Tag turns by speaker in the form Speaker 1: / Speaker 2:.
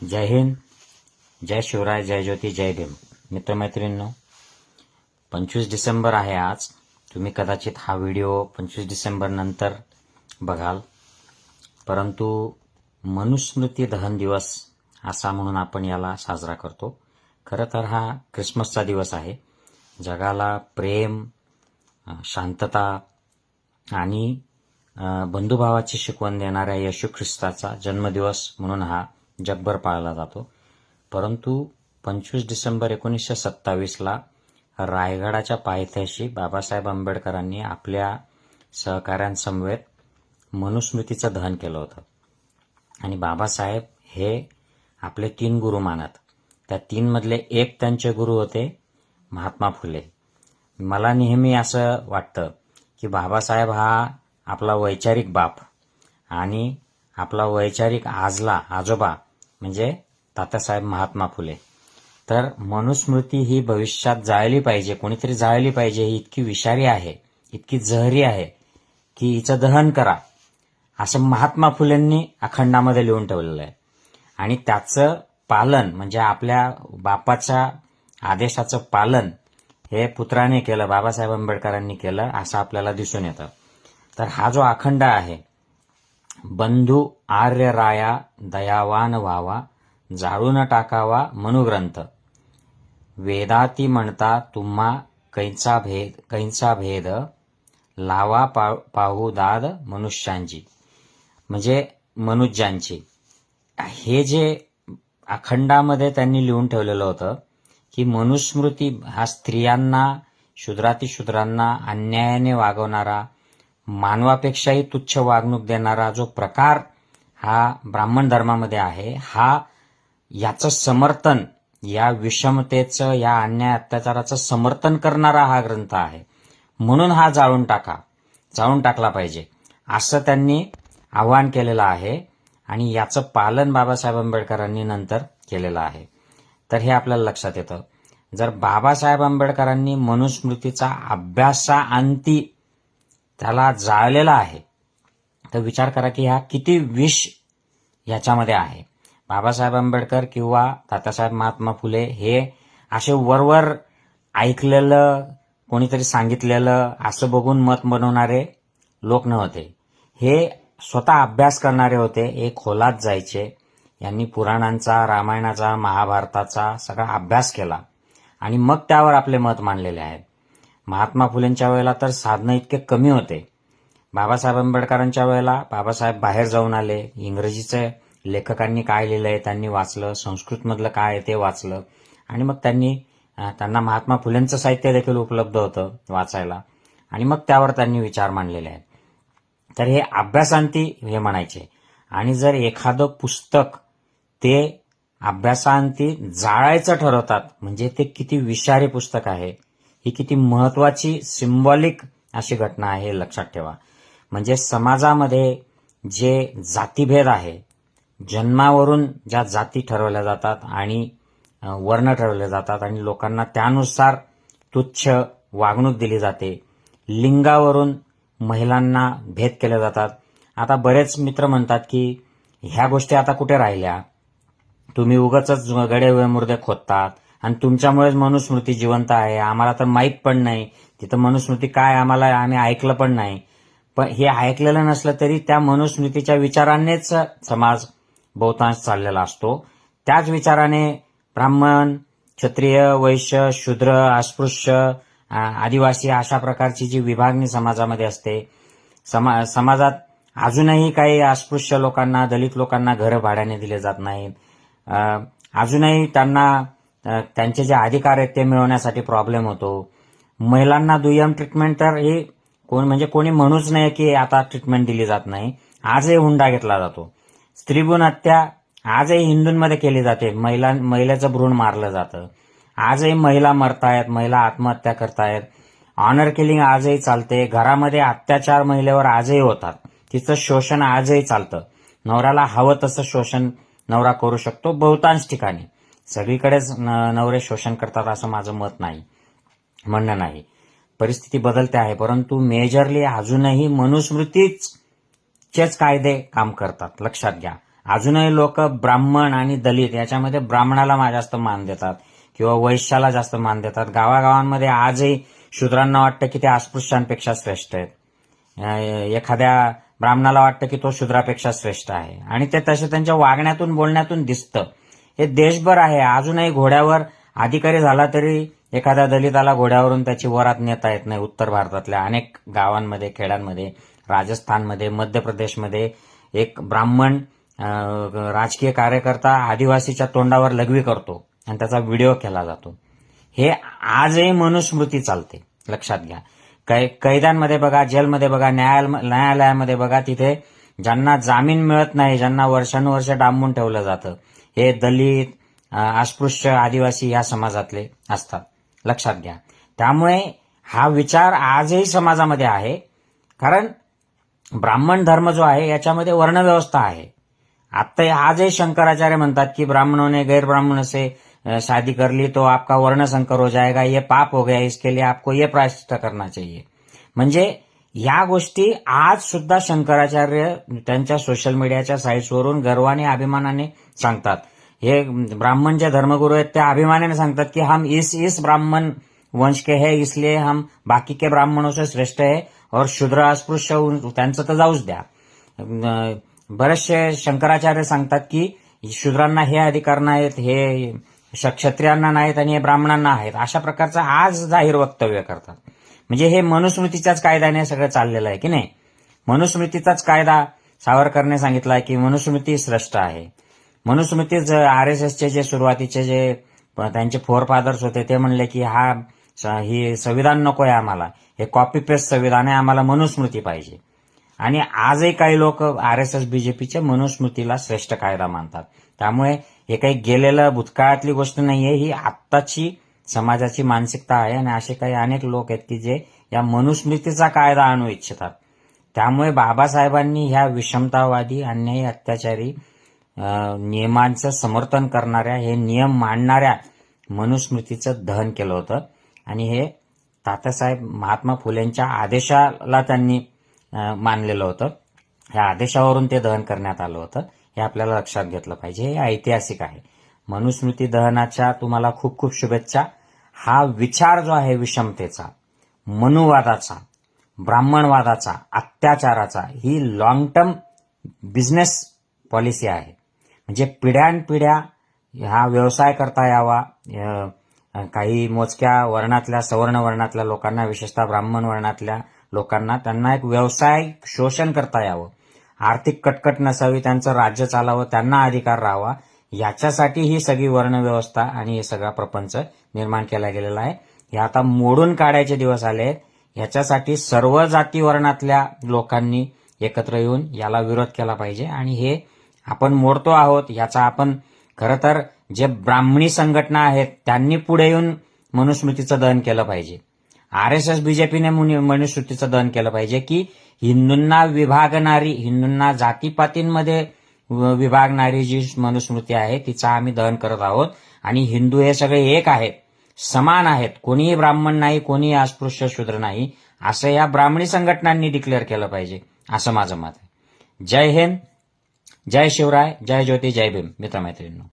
Speaker 1: जय हिंद जय शिवराय जय ज्योती जय देव मित्रमैत्रिणींनो पंचवीस डिसेंबर आहे आज. तुम्ही कदाचित हा व्हिडिओ पंचवीस डिसेंबर नंतर बघाल. परंतु मनुस्मृती दहन दिवस असा म्हणून आपण याला साजरा करतो. खरं तर हा ख्रिसमसचा दिवस आहे. जगाला प्रेम शांतता आणि बंधुभावाची शिकवण देणाऱ्या येशू ख्रिस्ताचा जन्मदिवस म्हणून हा जगभर पाळला जातो. परंतु पंचवीस डिसेंबर एकोणीसशे सत्तावीसला रायगडाच्या पायथ्याशी बाबासाहेब आंबेडकरांनी आपल्या सहकाऱ्यांसमवेत मनुस्मृतीचं दहन केलं होतं. आणि बाबासाहेब हे आपले तीन गुरु मानत. त्या तीनमधले एक त्यांचे गुरु होते महात्मा फुले. मला नेहमी असं वाटतं की बाबासाहेब हा आपला वैचारिक बाप आणि आपला वैचारिक आजला आजोबा म्हणजे तात्यासाहेब महात्मा फुले. तर मनुस्मृती ही भविष्यात जाळली पाहिजे कोणीतरी जाळली पाहिजे ही इतकी विषारी आहे इतकी जहरी आहे की हिचं दहन करा. असं महात्मा फुलेंनी अखंडामध्ये लिहून ठेवलेलं आहे. आणि त्याचं पालन म्हणजे आपल्या बापाच्या आदेशाचं पालन हे पुत्राने केलं बाबासाहेब आंबेडकरांनी केलं असं आपल्याला दिसून येतं. तर हा जो अखंड आहे बंधू आर्य राया दयावान व्हावा जाळून टाकावा मनुग्रंथ. वेदाती म्हणता तुम्हा कैचा भेद कैचा भेद लावा पा पाहू दाद मनुष्यांची. म्हणजे मनुज्यांची. हे जे अखंडामध्ये त्यांनी लिहून ठेवलेलं होतं की मनुस्मृती हा स्त्रियांना शूद्रातिशूद्रांना अन्यायाने वागवणारा मानवापेक्षाही तुच्छ वागणूक देणारा जो प्रकार हा ब्राह्मण धर्मामध्ये आहे हा याचं समर्थन या विषमतेचं या अन्याय अत्याचाराचं समर्थन करणारा हा ग्रंथ आहे. म्हणून हा जाळून टाका जाळून टाकला पाहिजे. असं त्यांनी आवाहन केलेलं आहे आणि याचं पालन बाबासाहेब आंबेडकरांनी नंतर केलेलं आहे. तर हे आपल्याला लक्षात येतं. जर बाबासाहेब आंबेडकरांनी मनुस्मृतीचा अभ्यासाअंती त्याला जाळलेला आहे. तर विचार करा की हा किती विष याच्यामध्ये आहे. बाबासाहेब आंबेडकर किंवा तात्यासाहेब महात्मा फुले हे असे वरवर ऐकलेलं कोणीतरी सांगितलेलं असं बघून मत बनवणारे लोक नव्हते. हे स्वतः अभ्यास करणारे होते हे खोलात जायचे. यांनी पुराणांचा रामायणाचा महाभारताचा सगळा अभ्यास केला. आणि मग त्यावर आपले मत मांडलेले आहेत. महात्मा फुलेंच्या वेळेला तर साधनं इतके कमी होते. बाबासाहेब आंबेडकरांच्या वेळेला बाबासाहेब बाहेर जाऊन आले. इंग्रजीचे लेखकांनी काय लिहिलं आहे त्यांनी वाचलं. संस्कृतमधलं काय आहे ते वाचलं. आणि मग त्यांनी त्यांना महात्मा फुलेंचं साहित्य देखील उपलब्ध होतं वाचायला. आणि मग त्यावर त्यांनी विचार मांडलेले आहेत. तर हे अभ्यासांती हे म्हणायचे. आणि जर एखादं पुस्तक ते अभ्यासांती जाळायचं ठरवतात म्हणजे ते किती विषारी पुस्तक आहे. ही किती महत्वाची सिम्बॉलिक अशी घटना आहे हे लक्षात ठेवा. म्हणजे समाजामध्ये जे जातीभेद आहे जन्मावरून ज्या जाती ठरवल्या जातात आणि वर्ण ठरवले जातात आणि लोकांना त्यानुसार तुच्छ वागणूक दिली जाते लिंगावरून महिलांना भेद केले जातात. आता बरेच मित्र म्हणतात की ह्या गोष्टी आता कुठे राहिल्या? तुम्ही उगाच गडे मुर्दे खोदतात आणि तुमच्यामुळेच मनुस्मृती जिवंत आहे. आम्हाला तर माहीत पण नाही. तिथं मनुस्मृती काय आम्हाला आम्ही ऐकलं पण नाही. पण हे ऐकलेलं नसलं तरी त्या मनुस्मृतीच्या विचारानेच समाज बहुतांश चाललेला असतो. त्याच विचाराने ब्राह्मण क्षत्रिय वैश्य शूद्र अस्पृश्य आदिवासी अशा प्रकारची जी विभागणी समाजामध्ये असते. समा समाजात अजूनही काही अस्पृश्य लोकांना दलित लोकांना घरं भाड्याने दिले जात नाहीत. अजूनही त्यांना त्यांचे जे अधिकार आहेत ते मिळवण्यासाठी प्रॉब्लेम होतो. महिलांना दुय्यम ट्रीटमेंट तर ही कोण म्हणजे कोणी म्हणूच नाही की आता ट्रीटमेंट दिली जात नाही. आजही हुंडा घेतला जातो. स्त्रीभ्रूण हत्या आजही हिंदूंमध्ये केली जाते. महिला महिलेचं भ्रूण मारलं जातं. आजही महिला मरतायत महिला आत्महत्या करतायत. ऑनर किलिंग आजही चालते. घरामध्ये अत्याचार महिलेवर आजही होतात. तिचं शोषण आजही चालतं. नवऱ्याला हवं तसं शोषण नवरा करू शकतो बहुतांश ठिकाणी. सगळीकडेच न- नवरे शोषण करतात असं माझं मत नाही. म्हणणं नाही. परिस्थिती बदलते आहे परंतु मेजरली अजूनही मनुस्मृतीच चेच कायदे काम करतात. लक्षात घ्या. अजूनही लोक ब्राह्मण आणि दलित याच्यामध्ये ब्राह्मणाला जास्त मान देतात किंवा वैश्याला जास्त मान देतात. गावागावांमध्ये आजही शूद्रांना वाटतं की ते अस्पृश्यांपेक्षा श्रेष्ठ आहेत. एखाद्या ब्राह्मणाला वाटतं की तो शूद्रापेक्षा श्रेष्ठ आहे. आणि ते तसे त्यांच्या वागण्यातून बोलण्यातून दिसतं. हे देशभर आहे. अजूनही घोड्यावर अधिकारी झाला तरी एखाद्या दलिताला घोड्यावरून त्याची वरात नेता येत नाही. उत्तर भारतातल्या अनेक गावांमध्ये खेड्यांमध्ये राजस्थानमध्ये मध्य प्रदेशमध्ये एक ब्राह्मण राजकीय कार्यकर्ता आदिवासीच्या तोंडावर लघवी करतो आणि त्याचा व्हिडिओ केला जातो. हे आजही मनुस्मृती चालते. लक्षात घ्या. कै कैद्यांमध्ये बघा जेलमध्ये बघा न्यायाल न्यायालयामध्ये बघा तिथे ज्यांना जामीन मिळत नाही ज्यांना वर्षानुवर्ष डांबून ठेवलं जातं हे दलित अस्पृश्य आदिवासी या समाजातले असतात. लक्षात घ्या. त्यामुळे हा विचार आजही समाजामध्ये आहे. कारण ब्राह्मण धर्म जो आहे याच्यामध्ये वर्णव्यवस्था आहे. आता आजही शंकराचार्य म्हणतात की ब्राह्मणों ने गैर से शादी कर ली तो आपका वर्ण संकर हो जाएगा ये पाप हो गया इसके लिए आपको ये प्रायश्चित करना चाहिए. म्हणजे या गोष्टी आज सुद्धा शंकराचार्य त्यांच्या सोशल मीडियाच्या साईट्सवरून गर्वाने अभिमानाने सांगतात. हे ब्राह्मण जे धर्मगुरू आहेत ते अभिमानाने सांगतात की हम इस इस ब्राह्मण वंश के है इसलिए हम बाकी के ब्राह्मणों से श्रेष्ठ है और शूद्र अस्पृश्य त्यांचं तर जाऊच द्या. बरेचसे शंकराचार्य सांगतात की शूद्रांना हे अधिकार नाहीत हे क्षत्रियांना नाहीत आणि हे ब्राह्मणांना आहेत. अशा प्रकारचं आज जाहीर वक्तव्य करतात. म्हणजे हे मनुस्मृतीच्याच कायद्याने सगळं चाललेलं आहे की नाही? मनुस्मृतीचाच कायदा सावरकरने सांगितला की मनुस्मृती श्रेष्ठ आहे. मनुस्मृतीच आर एस एसचे जे सुरुवातीचे जे त्यांचे फोर फादर्स होते ते म्हणले की हा ही संविधान नको आहे आम्हाला. हे कॉपी पेस्ट संविधान आहे आम्हाला मनुस्मृती पाहिजे. आणि आजही काही लोक आर एस एस बीजेपीच्या मनुस्मृतीला श्रेष्ठ कायदा मानतात. त्यामुळे हे काही गेलेलं भूतकाळातली गोष्ट नाहीये ही आत्ताची समाजाची मानसिकता आहे आणि असे काही अनेक लोक आहेत की जे या मनुस्मृतीचा कायदा आणू इच्छितात. त्यामुळे बाबासाहेबांनी ह्या विषमतावादी अन्यायी अत्याचारी नियमांचं समर्थन करणाऱ्या हे नियम मांडणाऱ्या मनुस्मृतीचं दहन केलं होतं. आणि हे तात्यासाहेब महात्मा फुलेंच्या आदेशाला त्यांनी मानलेलं होतं. ह्या आदेशावरून ते दहन करण्यात आलं होतं. हे आपल्याला लक्षात घेतलं पाहिजे. हे ऐतिहासिक आहे. मनुस्मृती दहनाच्या तुम्हाला खूप खूप शुभेच्छा. हा विचार जो आहे विषमतेचा मनुवादाचा ब्राह्मणवादाचा अत्याचाराचा ही लॉंग टर्म बिझनेस पॉलिसी आहे. म्हणजे पिढ्यानपिढ्या हा व्यवसाय करता यावा. काही मोजक्या वर्णातल्या सवर्ण वर्णातल्या लोकांना विशेषतः ब्राह्मण वर्णातल्या लोकांना त्यांना एक व्यवसाय शोषण करता यावं. आर्थिक कटकट नसावी त्यांचं राज्य चालावं त्यांना अधिकार राहावा. याच्यासाठी ही सगळी वर्णव्यवस्था आणि हे सगळा प्रपंच निर्माण केला गेलेला आहे. हे आता मोडून काढायचे दिवस आले आहेत. ह्याच्यासाठी सर्व जाती वर्णातल्या लोकांनी एकत्र येऊन याला विरोध केला पाहिजे. आणि हे आपण मोडतो आहोत याचा आपण खरं तर जे ब्राह्मणी संघटना आहेत त्यांनी पुढे येऊन मनुस्मृतीचं दहन केलं पाहिजे. आर एस एस बीजेपीने मनुस्मृतीचं दहन केलं पाहिजे की हिंदूंना विभागणारी हिंदूंना जातीपातींमध्ये विभागणारी जी मनुस्मृती आहे तिचा आम्ही दहन करत आहोत. आणि हिंदू हे सगळे एक आहेत. समान आहेत. कोणीही ब्राह्मण नाही कोणीही अस्पृश्य शूद्र नाही. असं या ब्राह्मणी संघटनांनी डिक्लेअर केलं पाहिजे. असं माझं मत आहे. जय हिंद. जय शिवराय. जय ज्योती. जय भीम. मित्रमैत्रिणींनो.